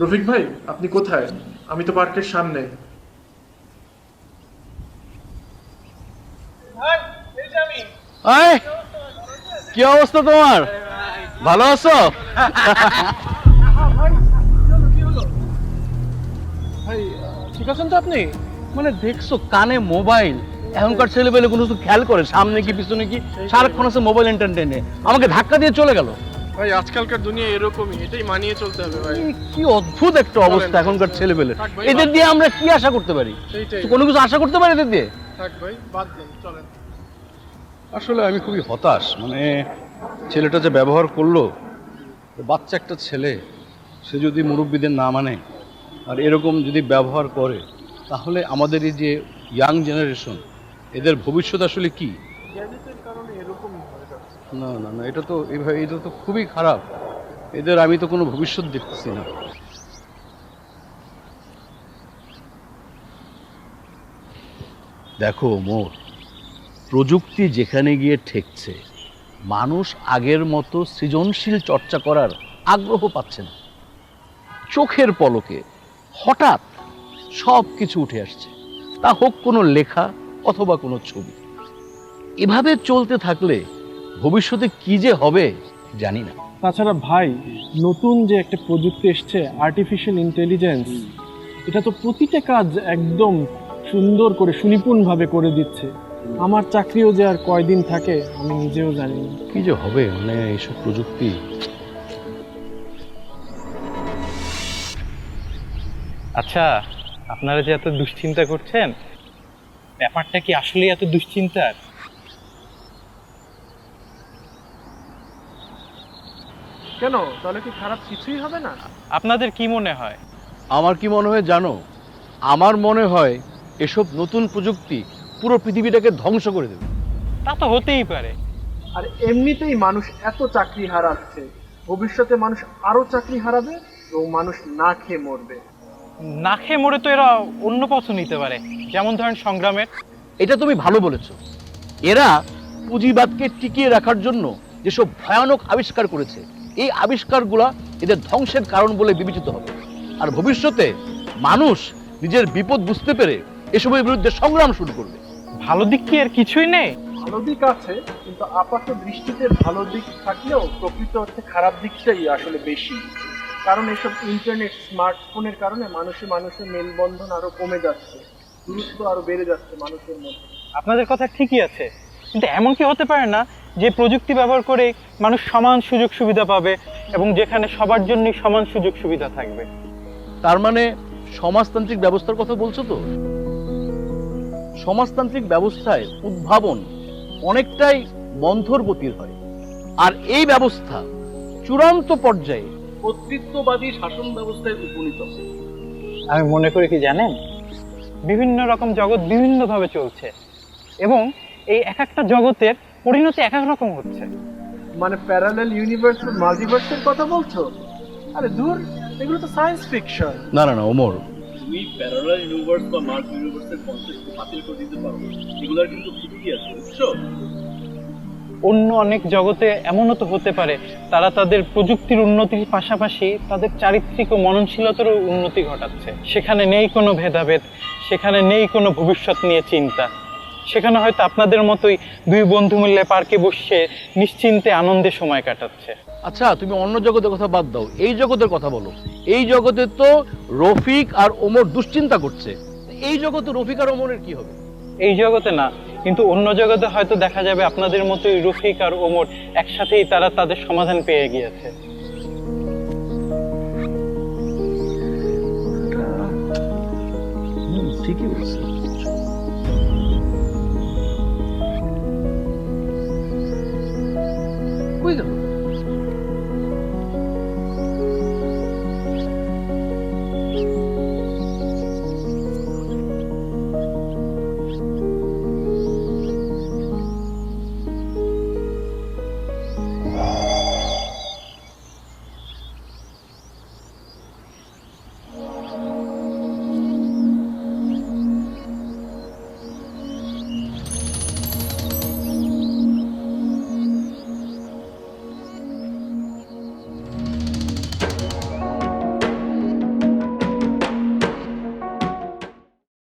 রফিক ভাই আপনি কোথায়? আমি তো পার্কের সামনে। কি অবস্থা তোমার? ভালো আছো? ভাই ঠিক আছেন তো আপনি? মানে দেখছ কানে মোবাইল। এখনকার ছেলে পেলে কোনো কিছু খেয়াল করে? সামনে কি পিছনে কি? সারাক্ষণ আছে মোবাইল এন্টারটেনে আমাকে ধাক্কা দিয়ে চলে গেল। ভাই আজকালকার দুনিয়া এরকমই এটাই মানিয়ে চলতে হবে ভাই। কি অদ্ভুত একটা অবস্থা এখনকার ছেলে পেলে এদের দিয়ে আমরা কি আশা করতে পারি? কোনো কিছু আশা করতে পারি এদের দিয়ে? থাক ভাই বাদ দেন চলেন। আসলে আমি খুবই হতাশ মানে ছেলেটা যে ব্যবহার করল বাচ্চা একটা ছেলে সে যদি মুরব্বীদের না মানে আর এরকম যদি ব্যবহার করে তাহলে আমাদের এই যে ইয়াং জেনারেশন এদের ভবিষ্যৎ আসলে কি? গ্যাজেটের কারণে এরকমই হয়ে যাচ্ছে না না না, এটা তো এইভাবে এটা তো খুবই খারাপ। এদের আমি তো কোনো ভবিষ্যৎ দেখতেছি না। দেখো, মোর, প্রযুক্তি যেখানে গিয়ে ঠেকছে, মানুষ আগের মতো সৃজনশীল চর্চা করার আগ্রহ পাচ্ছে না। চোখের পলকে হঠাৎ সব কিছু উঠে আসছে। তা হোক কোনো লেখা অথবা কোনো ছবি। এভাবে চলতে থাকলে ভবিষ্যতে কি যে হবে জানি না। তাছাড়া ভাই নতুন যে একটা প্রযুক্তি এসছে আর্টিফিশিয়াল ইন্টেলিজেন্স এটা তো প্রতিটা কাজ একদম সুন্দর করে সুনিপুণভাবে করে দিচ্ছে। আমার চাকরিও যে আর কয়দিন থাকে আমি নিজেও জানি না। কি যে হবে মানে এইসব প্রযুক্তি। আচ্ছা আপনারা যে এত দুশ্চিন্তা করছেন ব্যাপারটা কি আসলেই এত দুশ্চিন্তার? কেন? তাহলে কি খারাপ কিছুই হবে না? আপনাদের কি মনে হয়? আমার কি মনে হয় জানো? আমার মনে হয় এসব নতুন প্রযুক্তি পুরো পৃথিবীটাকে ধ্বংস করে দেবে। তা তো হতেই পারে। আর এমনিতেই মানুষ এত চাকরি হারাচ্ছে। ভবিষ্যতে মানুষ আরও চাকরি হারাবে এবং মানুষ না খেয়ে মরবে। না খেয়ে মরে তো এরা অন্য পথ নিতে পারে। যেমন ধরেন সংগ্রামের। এটা তুমি ভালো বলেছ। এরা পুঁজিবাদকে টিকিয়ে রাখার জন্য যেসব ভয়ানক আবিষ্কার করেছে এই আবিষ্কারগুলা এদের ধ্বংসের কারণ বলে বিবেচিত হবে। আর ভবিষ্যতে মানুষ নিজের বিপদ বুঝতে পেরে এসবের বিরুদ্ধে সংগ্রাম শুরু করবে। ভালো দিক কি এর কিছুই নেই? ভালো দিক আছে কিন্তু আপাত দৃষ্টিতে ভালো দিক থাকলেও প্রকৃত হচ্ছে খারাপ দিকটাই আসলে বেশি। কারণ এসব ইন্টারনেট স্মার্টফোনের কারণে মানুষে মানুষের মেলবন্ধন আরও কমে যাচ্ছে দূরত্ব আরও বেড়ে যাচ্ছে মানুষের মধ্যে। আপনাদের কথা ঠিকই আছে কিন্তু এমন কি হতে পারে না যে প্রযুক্তি ব্যবহার করে মানুষ সমান সুযোগ সুবিধা পাবে এবং যেখানে সবার জন্যই সমান সুযোগ সুবিধা থাকবে। তার মানে সমাজতান্ত্রিক ব্যবস্থার কথা বলছো তো? সমাজতান্ত্রিক ব্যবস্থায় উদ্ভাবন অনেকটাই মন্থরগতির হয়। আর এই ব্যবস্থা চূড়ান্ত পর্যায়ে কর্তৃত্ববাদী শাসন ব্যবস্থায় উপনীত আমি মনে করি কি জানেন? বিভিন্ন রকম জগৎ বিভিন্নভাবে চলছে এবং এই এক একটা জগতের পরিণতি এক এক রকম হচ্ছে। মানে প্যারালাল ইউনিভার্স মাল্টিভার্সের কথা বলছো? আরে দূর এগুলো তো সায়েন্স ফিকশন না না না ওমর। তুমি প্যারালাল ইউনিভার্স বা মাল্টি ইউনিভার্সের কনসেপ্ট বাতিল করে দিতে পারো। এগুলোর কিন্তু ভিত্তি আছে বুঝছ? অন্য অনেক জগতে এমনও তো হতে পারে তারা তাদের প্রযুক্তির উন্নতির পাশাপাশি তাদের চারিত্রিক ও মননশীলতারও উন্নতি ঘটাচ্ছে। সেখানে নেই কোনো ভেদাভেদ সেখানে নেই কোনো ভবিষ্যৎ নিয়ে চিন্তা। সেখানে হয়তো আপনাদের মতোই দুই বন্ধু মিলে পার্কে বসে নিশ্চিন্তে আনন্দে সময় কাটাচ্ছে। আচ্ছা তুমি অন্য জগতের কথা বাদ দাও। এই জগতের কথা বলো। এই জগতে তো রফিক আর ওমর দুশ্চিন্তা করছে। এই জগতে রফিক আর ওমরের কি হবে? এই জগতে না কিন্তু অন্য জগতে হয়তো দেখা যাবে আপনাদের মতোই রফিক আর ওমর একসাথেই তারা তাদের সমাধান পেয়ে গিয়েছে। ঠিকই বলছে। কই গেল